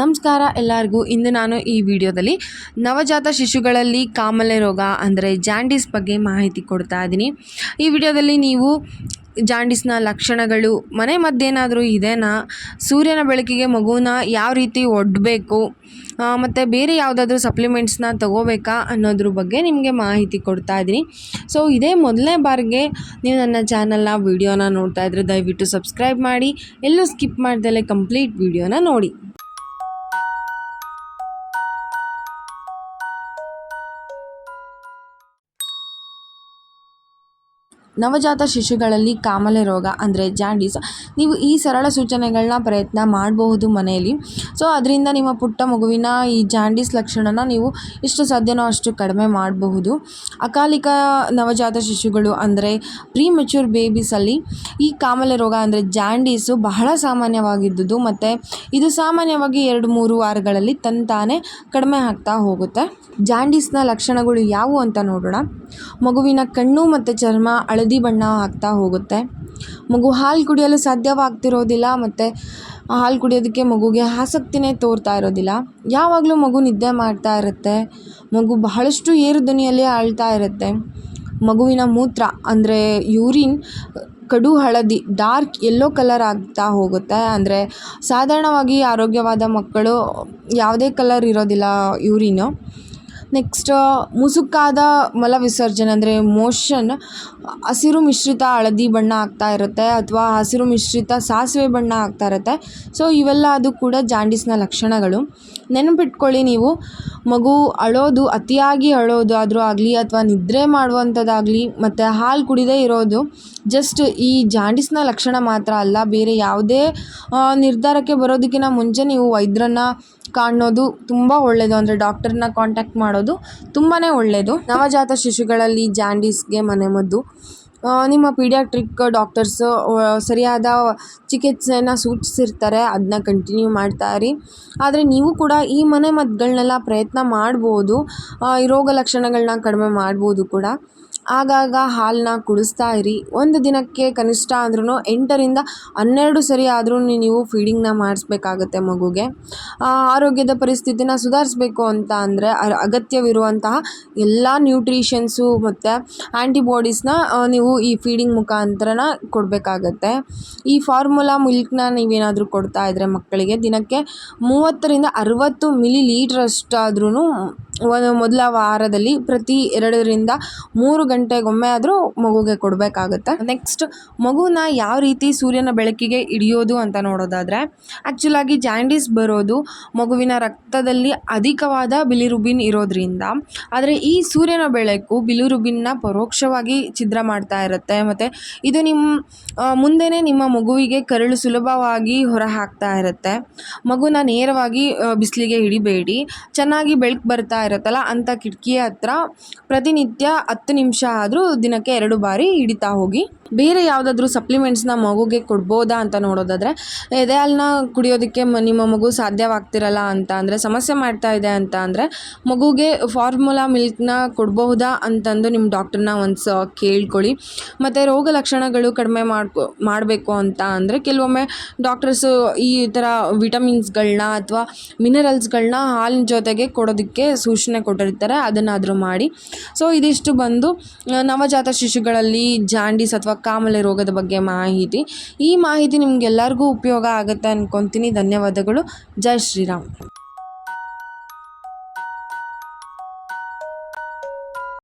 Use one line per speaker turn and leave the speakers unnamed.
ನಮಸ್ಕಾರ ಎಲ್ಲರಿಗೂ. ಇಂದು ನಾನು ಈ ವಿಡಿಯೋದಲ್ಲಿ ನವಜಾತ ಶಿಶುಗಳಲ್ಲಿ ಕಾಮಲೆ ರೋಗ ಅಂದರೆ ಜಾಂಡೀಸ್ ಬಗ್ಗೆ ಮಾಹಿತಿ ಕೊಡ್ತಾ ಇದ್ದೀನಿ. ಈ ವಿಡಿಯೋದಲ್ಲಿ ನೀವು ಜಾಂಡೀಸ್ನ ಲಕ್ಷಣಗಳು, ಮನೆ ಮದ್ದೇನಾದರೂ ಇದೆನಾ ಸೂರ್ಯನ ಬೆಳಕಿಗೆ ಮಗುನ ಯಾವ ರೀತಿ ಒಡ್ಡಬೇಕು ಮತ್ತು ಬೇರೆ ಯಾವುದಾದ್ರೂ ಸಪ್ಲಿಮೆಂಟ್ಸ್ನ ತಗೋಬೇಕಾ ಅನ್ನೋದ್ರ ಬಗ್ಗೆ ನಿಮಗೆ ಮಾಹಿತಿ ಕೊಡ್ತಾ ಇದ್ದೀನಿ. ಸೊ ಇದೇ ಮೊದಲನೇ ಬಾರಿಗೆ ನೀವು ನನ್ನ ಚಾನಲ್ನ ವೀಡಿಯೋನ ನೋಡ್ತಾ ಇದ್ರೆ ದಯವಿಟ್ಟು ಸಬ್ಸ್ಕ್ರೈಬ್ ಮಾಡಿ. ಎಲ್ಲೂ ಸ್ಕಿಪ್ ಮಾಡ್ದಲೇ ಕಂಪ್ಲೀಟ್ ವೀಡಿಯೋನ ನೋಡಿ. ನವಜಾತ ಶಿಶುಗಳಲ್ಲಿ ಕಾಮಲೆ ರೋಗ ಅಂದರೆ ಜಾಂಡೀಸ್ ನೀವು ಈ ಸರಳ ಸೂಚನೆಗಳನ್ನ ಪ್ರಯತ್ನ ಮಾಡಬಹುದು ಮನೆಯಲ್ಲಿ. ಸೊ ಅದರಿಂದ ನಿಮ್ಮ ಪುಟ್ಟ ಮಗುವಿನ ಈ ಜಾಂಡೀಸ್ ಲಕ್ಷಣನ ನೀವು ಎಷ್ಟು ಸಾಧ್ಯನೋ ಅಷ್ಟು ಕಡಿಮೆ ಮಾಡಬಹುದು. ಅಕಾಲಿಕ ನವಜಾತ ಶಿಶುಗಳು ಅಂದರೆ ಪ್ರೀ ಮೆಚ್ಯೂರ್ ಬೇಬೀಸಲ್ಲಿ ಈ ಕಾಮಲೆ ರೋಗ ಅಂದರೆ ಜಾಂಡೀಸು ಬಹಳ ಸಾಮಾನ್ಯವಾಗಿದ್ದುದು ಮತ್ತು ಇದು ಸಾಮಾನ್ಯವಾಗಿ ಎರಡು ಮೂರು ವಾರಗಳಲ್ಲಿ ತಂತಾನೆ ಕಡಿಮೆ ಆಗ್ತಾ ಹೋಗುತ್ತೆ. ಜಾಂಡೀಸ್ನ ಲಕ್ಷಣಗಳು ಯಾವುವು ಅಂತ ನೋಡೋಣ. ಮಗುವಿನ ಕಣ್ಣು ಮತ್ತು ಚರ್ಮ ಹಳದಿ ಬಣ್ಣ ಆಗ್ತಾ ಹೋಗುತ್ತೆ. ಮಗು ಹಾಲು ಕುಡಿಯಲು ಸಾಧ್ಯವಾಗ್ತಿರೋದಿಲ್ಲ ಮತ್ತು ಹಾಲು ಕುಡಿಯೋದಕ್ಕೆ ಮಗುಗೆ ಆಸಕ್ತಿನೇ ತೋರ್ತಾ ಇರೋದಿಲ್ಲ. ಯಾವಾಗಲೂ ಮಗು ನಿದ್ದೆ ಮಾಡ್ತಾ ಇರುತ್ತೆ. ಮಗು ಬಹಳಷ್ಟು ಏರು ಧ್ವನಿಯಲ್ಲಿ ಅಳ್ತಾ ಇರುತ್ತೆ. ಮಗುವಿನ ಮೂತ್ರ ಅಂದರೆ ಯೂರಿನ್, ಕಡು ಹಳದಿ, ಡಾರ್ಕ್ ಎಲ್ಲೋ ಕಲರ್ ಆಗ್ತಾ ಹೋಗುತ್ತೆ. ಅಂದರೆ ಸಾಧಾರಣವಾಗಿ ಆರೋಗ್ಯವಾದ ಮಕ್ಕಳು ಯಾವುದೇ ಕಲರ್ ಇರೋದಿಲ್ಲ ಯೂರಿನು. ನೆಕ್ಸ್ಟ್, ಮುಸುಕಾದ ಮಲ ವಿಸರ್ಜನೆ ಅಂದರೆ ಮೋಷನ್, ಹಸಿರು ಮಿಶ್ರಿತ ಹಳದಿ ಬಣ್ಣ ಆಗ್ತಾ ಇರುತ್ತೆ ಅಥವಾ ಹಸಿರು ಮಿಶ್ರಿತ ಸಾಸಿವೆ ಬಣ್ಣ ಆಗ್ತಾ ಇರುತ್ತೆ. ಸೊ ಇವೆಲ್ಲ ಅದು ಕೂಡ ಜಾಂಡೀಸ್ನ ಲಕ್ಷಣಗಳು. ನೆನಪಿಟ್ಕೊಳ್ಳಿ ನೀವು, ಮಗು ಅಳೋದು, ಅತಿಯಾಗಿ ಅಳೋದು ಆದರೂ ಆಗಲಿ ಅಥವಾ ನಿದ್ರೆ ಮಾಡುವಂಥದ್ದಾಗಲಿ, ಮತ್ತು ಹಾಲು ಕುಡಿದೇ ಇರೋದು ಜಸ್ಟ್ ಈ ಜಾಂಡೀಸ್ನ ಲಕ್ಷಣ ಮಾತ್ರ ಅಲ್ಲ, ಬೇರೆ ಯಾವುದೇ ನಿರ್ಧಾರಕ್ಕೆ ಬರೋದಕ್ಕಿಂತ ಮುಂಚೆ ನೀವು ವೈದ್ಯರನ್ನ ಕಾಣೋದು ತುಂಬ ಒಳ್ಳೆಯದು ಅಂದರೆ ಡಾಕ್ಟರ್ನ ಕಾಂಟ್ಯಾಕ್ಟ್ ಮಾಡೋದು ತುಂಬಾ ಒಳ್ಳೆಯದು ನವಜಾತ ಶಿಶುಗಳಲ್ಲಿ ಜಾಂಡೀಸ್ಗೆ ಮನೆಮದ್ದು ನಿಮ್ಮ ಪೀಡಿಯಾಟ್ರಿಕ್ ಡಾಕ್ಟರ್ಸು ಸರಿಯಾದ ಚಿಕಿತ್ಸೆನ ಸೂಚಿಸಿರ್ತಾರೆ ಅದನ್ನ ಕಂಟಿನ್ಯೂ ಮಾಡ್ತಾ ಇರಿ. ಆದರೆ ನೀವು ಕೂಡ ಈ ಮನೆ ಮದ್ದುಗಳ್ನೆಲ್ಲ ಪ್ರಯತ್ನ ಮಾಡ್ಬೋದು. ಈ ರೋಗ ಲಕ್ಷಣಗಳನ್ನ ಕಡಿಮೆ ಮಾಡ್ಬೋದು ಕೂಡ. ಆಗಾಗ ಹಾಲನ್ನ ಕುಡಿಸ್ತಾ ಇರಿ. ಒಂದು ದಿನಕ್ಕೆ ಕನಿಷ್ಠ ಅಂದ್ರೂ ಎಂಟರಿಂದ ಹನ್ನೆರಡು ಸರಿ ಆದ್ರೂ ನೀವು ಫೀಡಿಂಗ್ನ ಮಾಡಿಸ್ಬೇಕಾಗತ್ತೆ ಮಗುಗೆ. ಆರೋಗ್ಯದ ಪರಿಸ್ಥಿತಿನ ಸುಧಾರಿಸಬೇಕು ಅಂತ ಅಂದರೆ ಅಗತ್ಯವಿರುವಂತಹ ಎಲ್ಲ ನ್ಯೂಟ್ರಿಷನ್ಸು ಮತ್ತು ಆ್ಯಂಟಿಬಾಡೀಸ್ನ ನೀವು ಈ ಫೀಡಿಂಗ್ ಮುಖಾಂತರನ ಕೊಡಬೇಕಾಗತ್ತೆ. ಈ ಫಾರ್ಮುಲಾ ಮಿಲ್ಕ್ನ ನೀವೇನಾದರೂ ಕೊಡ್ತಾ ಇದ್ದರೆ ಮಕ್ಕಳಿಗೆ ದಿನಕ್ಕೆ ಮೂವತ್ತರಿಂದ ಅರವತ್ತು ಮಿಲಿ ಲೀಟ್ರಷ್ಟಾದ್ರೂ ಮೊದಲ ವಾರದಲ್ಲಿ ಪ್ರತಿ ಎರಡರಿಂದ ಮೂರು ಗಂಟೆಗೊಮ್ಮೆ ಆದರೂ ಮಗುಗೆ ಕೊಡಬೇಕಾಗತ್ತೆ. ನೆಕ್ಸ್ಟ್ ಮಗುನ ಯಾವ ರೀತಿ ಸೂರ್ಯನ ಬೆಳಕಿಗೆ ಹಿಡಿಯೋದು ಅಂತ ನೋಡೋದಾದರೆ ಆ್ಯಕ್ಚುಲಾಗಿ ಜಾಂಡೀಸ್ ಬರೋದು ಮಗುವಿನ ರಕ್ತದಲ್ಲಿ ಅಧಿಕವಾದ ಬಿಲಿರುಬಿನ್ ಇರೋದ್ರಿಂದ, ಆದರೆ ಈ ಸೂರ್ಯನ ಬೆಳಕು ಬಿಲಿರುಬಿನ್ನ ಪರೋಕ್ಷವಾಗಿ ಛಿದ್ರ ಮಾಡ್ತಾ ಇರುತ್ತೆ. ಮತ್ತು ಇದು ನಿಮ್ಮ ಮುಂದೆನೇ ನಿಮ್ಮ ಮಗುವಿಗೆ ಕರಳು ಸುಲಭವಾಗಿ ಹೊರ ಹಾಕ್ತಾ ಇರುತ್ತೆ. ಮಗುನ ನೇರವಾಗಿ ಬಿಸಿಲಿಗೆ ಹಿಡಿಬೇಡಿ. ಚೆನ್ನಾಗಿ ಬೆಳಕು ಬರ್ತಾ ಇರುತ್ತಲ್ಲ ಅಂಥ ಕಿಟಕಿ ಹತ್ರ ಪ್ರತಿನಿತ್ಯ ಹತ್ತು ನಿಮಿಷ ಆದರೂ ದಿನಕ್ಕೆ ಎರಡು ಬಾರಿ ಹಿಡಿತಾ ಹೋಗಿ ಬೇರೆ ಯಾವುದಾದ್ರೂ ಸಪ್ಲಿಮೆಂಟ್ಸ್ನ ಮಗುಗೆ ಕೊಡ್ಬೋದಾ ಅಂತ ನೋಡೋದಾದರೆ ಎದೆ ಹಾಲನ್ನ ಕುಡಿಯೋದಕ್ಕೆ ನಿಮ್ಮ ಮಗು ಸಾಧ್ಯವಾಗ್ತಿರಲ್ಲ ಅಂತ ಅಂದರೆ, ಸಮಸ್ಯೆ ಮಾಡ್ತಾ ಇದೆ ಅಂತ ಅಂದರೆ, ಮಗುಗೆ ಫಾರ್ಮುಲಾ ಮಿಲ್ಕ್ನ ಕೊಡಬಹುದಾ ಅಂತಂದು ನಿಮ್ಮ ಡಾಕ್ಟರ್ನ ಒಂದು ಕೇಳ್ಕೊಳ್ಳಿ. ಮತ್ತು ರೋಗ ಲಕ್ಷಣಗಳು ಕಡಿಮೆ ಮಾಡ್ಕೊ, ಮಾಡಬೇಕು ಅಂತ ಅಂದರೆ, ಕೆಲವೊಮ್ಮೆ ಡಾಕ್ಟರ್ಸು ಈ ಥರ ವಿಟಮಿನ್ಸ್ಗಳನ್ನ ಅಥವಾ ಮಿನರಲ್ಸ್ಗಳನ್ನ ಹಾಲಿನ ಜೊತೆಗೆ ಕೊಡೋದಕ್ಕೆ ಸೂಚನೆ ಕೊಟ್ಟಿರ್ತಾರೆ, ಅದನ್ನಾದರೂ ಮಾಡಿ. ಸೊ ಇದಿಷ್ಟು ಬಂದು, ನವಜಾತ ಶಿಶುಗಳಲ್ಲಿ ಜಾಂಡೀಸ್ ಅಥವಾ ಕಾಮಲೆ ರೋಗದ ಬಗ್ಗೆ ಮಾಹಿತಿ. ಈ ಮಾಹಿತಿ ನಿಮಗೆಲ್ಲರಿಗೂ ಉಪಯೋಗ ಆಗುತ್ತೆ ಅಂದ್ಕೊತೀನಿ ಧನ್ಯವಾದಗಳು. ಜೈ ಶ್ರೀರಾಮ್.